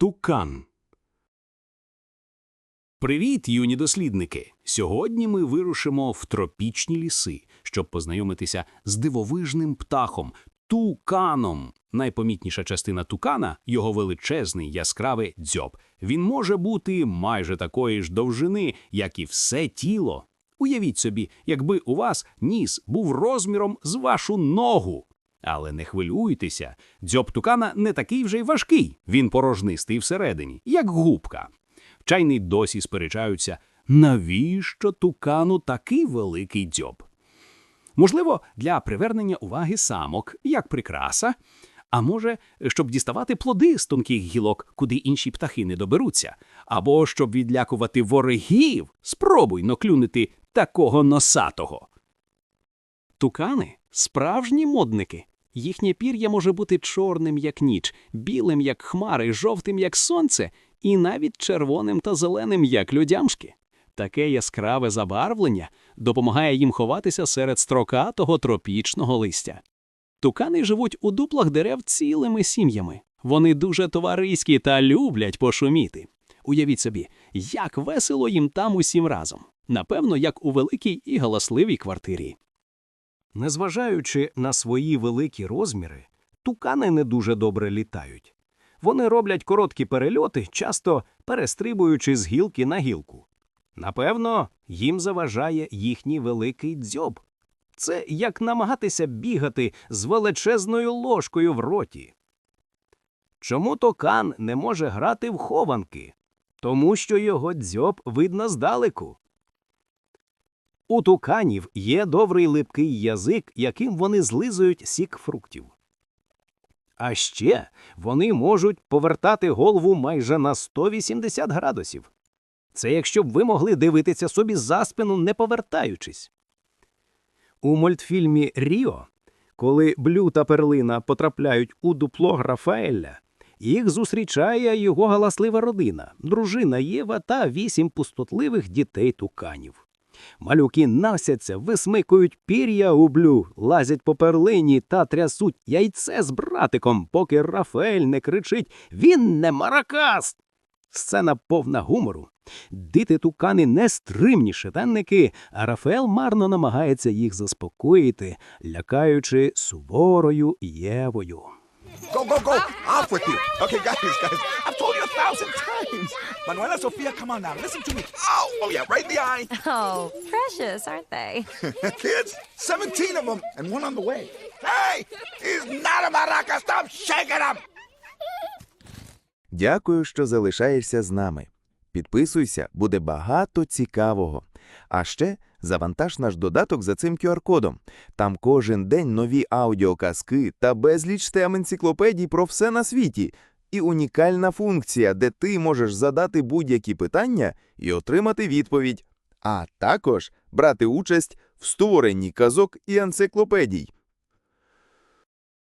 Тукан. Привіт, юні дослідники! Сьогодні ми вирушимо в тропічні ліси, щоб познайомитися з дивовижним птахом туканом. Найпомітніша частина тукана його величезний яскравий дзьоб. Він може бути майже такої ж довжини, як і все тіло. Уявіть собі, якби у вас ніс був розміром з вашу ногу. Але не хвилюйтеся, дзьоб тукана не такий вже й важкий, він порожнистий всередині, як губка. Вчайні досі сперечаються, навіщо тукану такий великий дзьоб? Можливо, для привернення уваги самок, як прикраса, а може, щоб діставати плоди з тонких гілок, куди інші птахи не доберуться, або щоб відлякувати ворогів, спробуй наклюнити такого носатого. Тукани справжні модники. Їхнє пір'я може бути чорним, як ніч, білим, як хмари, жовтим, як сонце, і навіть червоним та зеленим, як людямшки. Таке яскраве забарвлення допомагає їм ховатися серед строкатого тропічного листя. Тукани живуть у дуплах дерев цілими сім'ями. Вони дуже товариські та люблять пошуміти. Уявіть собі, як весело їм там усім разом. Напевно, як у великій і галасливій квартирі. Незважаючи на свої великі розміри, тукани не дуже добре літають. Вони роблять короткі перельоти, часто перестрибуючи з гілки на гілку. Напевно, їм заважає їхній великий дзьоб. Це як намагатися бігати з величезною ложкою в роті. Чому токан не може грати в хованки? Тому що його дзьоб видно здалеку. У туканів є добрий липкий язик, яким вони злизують сік фруктів. А ще вони можуть повертати голову майже на 180 градусів. Це якщо б ви могли дивитися собі за спину, не повертаючись. У мультфільмі Ріо, коли Блю та Перлина потрапляють у дупло Графаеля, їх зустрічає його галаслива родина, дружина Єва та вісім пустотливих дітей туканів. Малюки носяться, висмикують пір'я у лазять по перлині та трясуть яйце з братиком, поки Рафаель не кричить Він не маракас. Сцена повна гумору. Діти тукани нестримні шитенники, а Рафаел марно намагається їх заспокоїти, лякаючи суворою Євою. Go, go, go! Off with you! Okay, guys, guys, I've told you a thousand times! Manuela Sofia, come on now, listen to me. Oh, oh yeah, right in the eye. Oh, precious, aren't they? Kids, 17 of them, and one on the way. Hey, he's not a maraca, stop shaking him! Дякую, що залишаєшся з нами. Підписуйся, буде багато цікавого. А ще завантаж наш додаток за цим QR-кодом. Там кожен день нові аудіоказки та безліч тем енциклопедій про все на світі. І унікальна функція, де ти можеш задати будь-які питання і отримати відповідь. А також брати участь в створенні казок і енциклопедій.